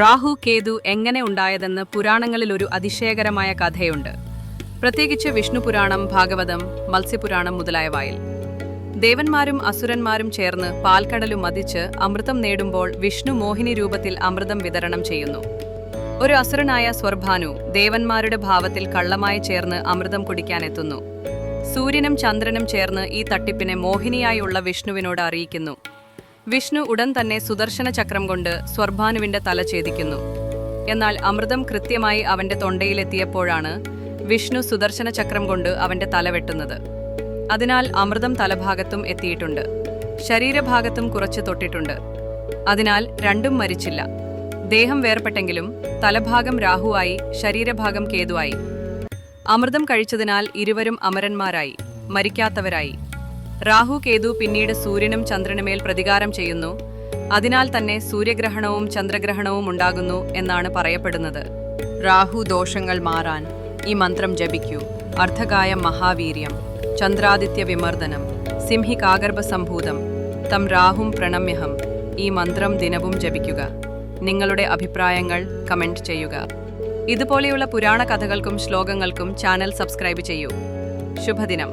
രാഹു കേതു എങ്ങനെ ഉണ്ടായതെന്ന് പുരാണങ്ങളിൽ ഒരു അതിശയകരമായ കഥയുണ്ട്. പ്രത്യേകിച്ച് വിഷ്ണു പുരാണം ഭാഗവതം മത്സ്യപുരാണം മുതലായവയിൽ ദേവന്മാരും അസുരന്മാരും ചേർന്ന് പാൽക്കടലും മതിച്ച് അമൃതം നേടുമ്പോൾ വിഷ്ണു മോഹിനി രൂപത്തിൽ അമൃതം വിതരണം ചെയ്യുന്നു. ഒരു അസുരനായ സ്വർഭാനു ദേവന്മാരുടെ ഭാവത്തിൽ കള്ളമായി ചേർന്ന് അമൃതം കുടിക്കാനെത്തുന്നു. സൂര്യനും ചന്ദ്രനും ചേർന്ന് ഈ തട്ടിപ്പിനെ മോഹിനിയായുള്ള വിഷ്ണുവിനോട് അറിയിക്കുന്നു. വിഷ്ണു ഉടൻ തന്നെ സുദർശന ചക്രം കൊണ്ട് സ്വർഭാനുവിന്റെ തല ഛേദിക്കുന്നു. എന്നാൽ അമൃതം കൃത്യമായി അവന്റെ തൊണ്ടയിലെത്തിയപ്പോഴാണ് വിഷ്ണു സുദർശന ചക്രം കൊണ്ട് അവന്റെ തല വെട്ടുന്നത്. അതിനാൽ അമൃതം തലഭാഗത്തും എത്തിയിട്ടുണ്ട്. ശരീരഭാഗത്തും കുറച്ച് തൊട്ടിട്ടുണ്ട്. അതിനാൽ രണ്ടും മരിച്ചില്ല. ദേഹം വേർപ്പെട്ടെങ്കിലും തലഭാഗം രാഹുവായി ശരീരഭാഗം കേതുവായി. അമൃതം കഴിച്ചതിനാൽ ഇരുവരും അമരന്മാരായി മരിക്കാത്തവരായി. രാഹു കേതു പിന്നീട് സൂര്യനും ചന്ദ്രനുമേൽ പ്രതികാരം ചെയ്യുന്നു. അതിനാൽ തന്നെ സൂര്യഗ്രഹണവും ചന്ദ്രഗ്രഹണവും ഉണ്ടാകുന്നു എന്നാണ് പറയപ്പെടുന്നത്. രാഹു ദോഷങ്ങൾ മാറാൻ ഈ മന്ത്രം ജപിക്കൂ. അർദ്ധകായം മഹാവീര്യം ചന്ദ്രാദിത്യ വിമർദ്ദനം സിംഹി സംഭൂതം തം രാഹും പ്രണമ്യഹം ഈ മന്ത്രം ദിനവും ജപിക്കുക. നിങ്ങളുടെ അഭിപ്രായങ്ങൾ കമന്റ് ചെയ്യുക. ഇതുപോലെയുള്ള പുരാണ കഥകൾക്കും ശ്ലോകങ്ങൾക്കും ചാനൽ സബ്സ്ക്രൈബ് ചെയ്യൂ. ശുഭദിനം.